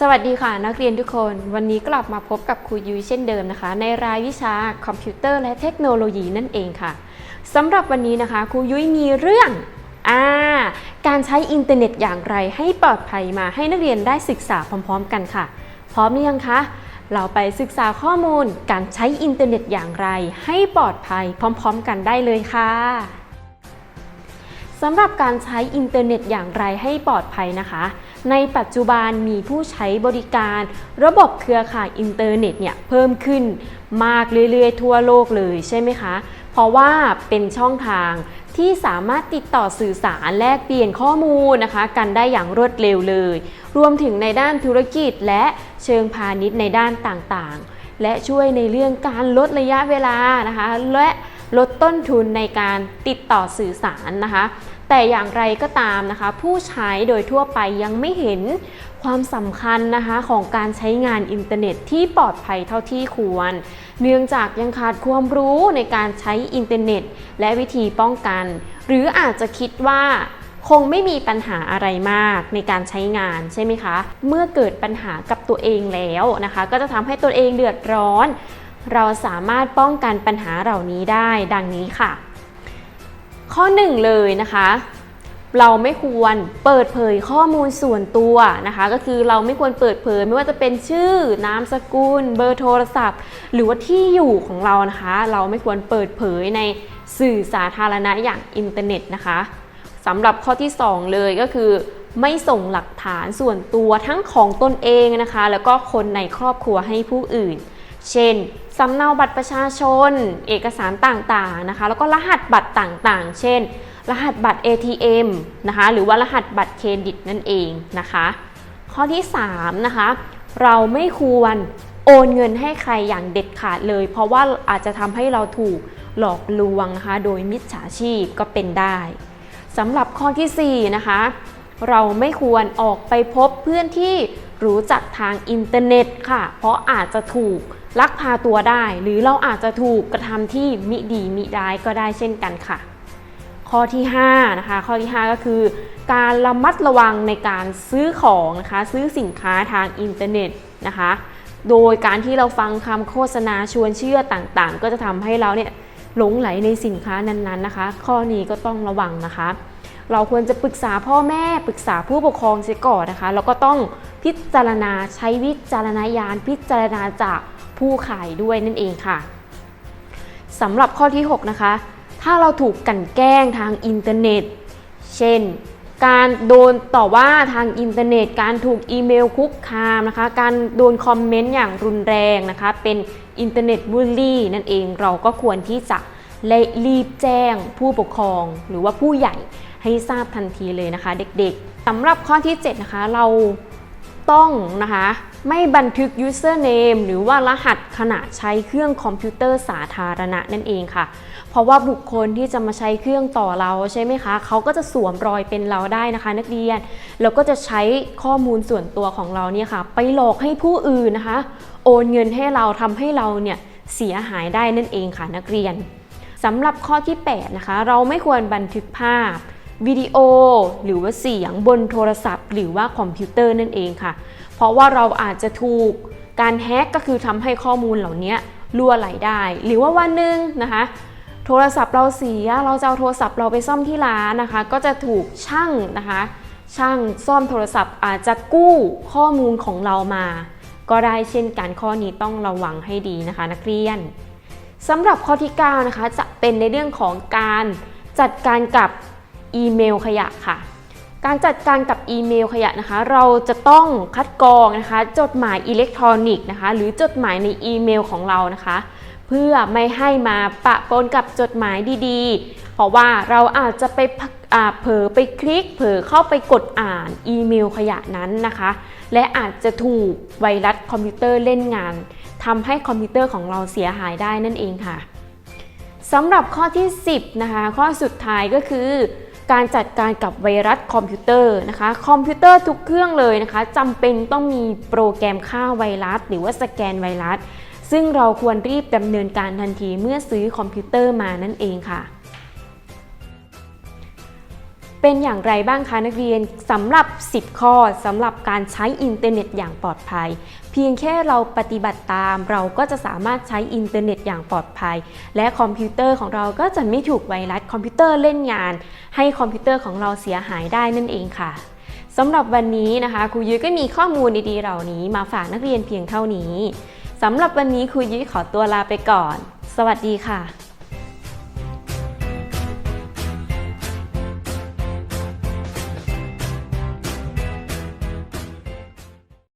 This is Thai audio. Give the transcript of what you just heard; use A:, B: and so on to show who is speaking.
A: สวัสดีค่ะนักเรียนทุกคน วันนี้กลับมาพบกับครูยุ้ยเช่นเดิมนะคะ ในรายวิชาคอมพิวเตอร์และเทคโนโลยีนั่นเองค่ะสำหรับวันนี้นะคะครูยุ้ยมีเรื่องอ่าการใช้อินเทอร์เน็ตอย่างไรให้ปลอดภัยมาให้นักเรียนได้ศึกษาพร้อม ๆ กันค่ะ พร้อมหรือยังคะเราไปศึกษาข้อมูลการใช้อินเทอร์เน็ตอย่างไร ให้ปลอดภัยพร้อม ๆ กันได้เลยค่ะำหรับการใช้อินเทอร์เน็ตอย่างไรให้ปลอดภัยนะคะ ในปัจจุบันมีผู้ใช้บริการ ระบบเครือข่ายอินเทอร์เน็ตเนี่ยเพิ่มขึ้นมากเรื่อยๆ ทั่วโลกเลยใช่ไหมคะ เพราะว่าเป็นช่องทางที่สามารถติดต่อสื่อสารแลกเปลี่ยนข้อมูลนะคะ กันได้อย่างรวดเร็วเลย รวมถึงในด้านธุรกิจและเชิงพาณิชย์ในด้านต่างๆ และช่วยในเรื่องการลดระยะเวลานะคะ และลดต้นทุนในการติดต่อสื่อสารนะคะ แต่อย่างไรก็ตามนะคะ ผู้ใช้โดยทั่วไปยังไม่เห็นความสำคัญนะคะของการใช้งานอินเทอร์เน็ตที่ปลอดภัยเท่าที่ควร เนื่องจากยังขาดความรู้ในการใช้อินเทอร์เน็ต และวิธีป้องกัน หรืออาจจะคิดว่าคงไม่มีปัญหาอะไรมากในการใช้งานใช่ไหมคะ เมื่อเกิดปัญหากับตัวเองแล้วนะคะ ก็จะทำให้ตัวเองเดือดร้อน เราสามารถป้องกันปัญหาเหล่านี้ได้ดังนี้ค่ะ ข้อหนึ่งเลยนะคะเราไม่ควรเปิดเผยข้อมูลส่วนตัวนะคะ ก็คือเราไม่ควรเปิดเผยไม่ว่าจะเป็นชื่อนามสกุล เบอร์โทรศัพท์ หรือว่าที่อยู่ของเรานะคะ เราไม่ควรเปิดเผยในสื่อสาธารณะอย่างอินเทอร์เน็ตนะคะสำหรับข้อที่ 2 เลยก็คือ ไม่ส่งหลักฐานส่วนตัวทั้งของตนเองนะคะ แล้วก็คนในครอบครัวให้ผู้อื่น เช่น สำเนาบัตรประชาชน เอกสารต่างๆนะคะ แล้วก็รหัสบัตรต่างๆ เช่น รหัสบัตร ATM นะคะ หรือว่ารหัสบัตรเครดิตนั่นเองนะคะ ข้อที่3นะคะ เราไม่ควรโอนเงินให้ใครอย่างเด็ดขาดเลย เพราะว่าอาจจะทำให้เราถูกหลอกลวงนะคะ โดยมิจฉาชีพก็เป็นได้สำหรับข้อทีสี่4นะคะ เราไม่ควรออกไปพบเพื่อนที่ รู้จักทางอินเทอร์เน็ตค่ะ เพราะอาจจะถูกลักพาตัวได้ หรือเราอาจจะถูกกระทำที่มิดีมิร้ายก็ได้เช่นกันค่ะ ข้อที่5นะคะข้อที่ 5 ก็คือ การระมัดระวังในการซื้อของนะคะซื้อสินค้าทางอินเทอร์เน็ตนะคะโดยการที่เราฟังคำโฆษณาชวนเชื่อต่างๆ ก็จะทำให้เราเนี่ยหลงไหลในสินค้านั้นๆนะคะ ข้อนี้ก็ต้องระวังนะคะ เราควรจะปรึกษาพ่อแม่ปรึกษาผู้ปกครองเสียก่อนนะคะ แล้วก็ต้องพิจารณาใช้วิจารณญาณ พิจารณาจากผู้ขายด้วยนั่นเองค่ะสำหรับข้อที่ 6 นะคะ ถ้าเราถูกกลั่นแกล้งทางอินเทอร์เน็ต เช่น การโดนต่อว่าทางอินเทอร์เน็ต การถูกอีเมลคุกคามนะคะ การโดนคอมเมนต์อย่างรุนแรงนะคะ เป็นอินเทอร์เน็ตบูลลี่นั่นเอง เราก็ควรที่จะรีบแจ้งผู้ปกครองหรือว่าผู้ใหญ่ให้ทราบทันทีเลยนะคะ เด็กๆสำหรับข้อที่ 7 นะคะเราต้องนะคะไม่บันทึก username หรือว่ารหัสขณะใช้เครื่องคอมพิวเตอร์สาธารณะนั่นเองค่ะ เพราะว่าบุคคลที่จะมาใช้เครื่องต่อเราใช่ไหมคะ เขาก็จะสวมรอยเป็นเราได้นะคะ นักเรียน แล้วก็จะใช้ข้อมูลส่วนตัวของเราเนี่ยค่ะ ไปหลอกให้ผู้อื่นนะคะ โอนเงินให้เราทำให้เราเนี่ยเสียหายได้นั่นเองค่ะนักเรียนสำหรับข้อที่ 8 นะคะ เราไม่ควรบันทึกภาพ วิดีโอ หรือว่าเสียงบนโทรศัพท์ หรือว่าคอมพิวเตอร์นั่นเองค่ะ เพราะว่าเราอาจจะถูกการแฮกก็คือทำให้ข้อมูลเหล่านี้ล่วไหลได้ หรือว่าวันหนึ่งนะคะโทรศัพท์เราเสีย เราจะเอาโทรศัพท์เราไปซ่อมที่ร้านนะคะ ก็จะถูกช่างนะคะ ช่างซ่อมโทรศัพท์อาจจะกู้ข้อมูลของเรามา ก็ได้เช่นกันข้อนี้ต้องระวังให้ดีนะคะ นักเรียนสำหรับข้อที่ 9 นะคะ จะเป็นในเรื่องของการจัดการกับ อีเมลขยะค่ะ การจัดการกับอีเมลขยะนะคะ เราจะต้องคัดกรองนะคะ จดหมายอิเล็กทรอนิกส์นะคะ หรือจดหมายในอีเมลของเรานะคะ เพื่อไม่ให้มาปะปนกับจดหมายดีๆ เพราะว่าเราอาจจะไปเผลอไปคลิก เผลอเข้าไปกดอ่านอีเมลขยะนั้นนะคะ และอาจจะถูกไวรัสคอมพิวเตอร์เล่นงานทำให้คอมพิวเตอร์ของเราเสียหายได้นั่นเองค่ะสำหรับข้อที่ 10 นะคะ ข้อสุดท้ายก็คือ การจัดการกับไวรัสคอมพิวเตอร์นะคะคอมพิวเตอร์ทุกเครื่องเลยนะคะจำเป็นต้องมีโปรแกรมฆ่าไวรัส หรือว่าสแกนไวรัส ซึ่งเราควรรีบดำเนินการทันทีเมื่อซื้อคอมพิวเตอร์มานั่นเองค่ะ เป็นอย่างไรบ้างคะนักเรียนสำหรับ 10 ข้อสำหรับการใช้อินเทอร์เน็ตอย่างปลอดภัย เพียงแค่เราปฏิบัติตาม เราก็จะสามารถใช้อินเทอร์เน็ตอย่างปลอดภัย และคอมพิวเตอร์ของเราก็จะไม่ถูกไวรัสคอมพิวเตอร์เล่นงาน ให้คอมพิวเตอร์ของเราเสียหายได้นั่นเองค่ะสำหรับวันนี้นะคะครูยุ้ยก็มีข้อมูลดีๆเหล่านี้มาฝากนักเรียนเพียงเท่านี้สำหรับวันนี้ครูยุ้ยขอตัวลาไปก่อน สวัสดีค่ะ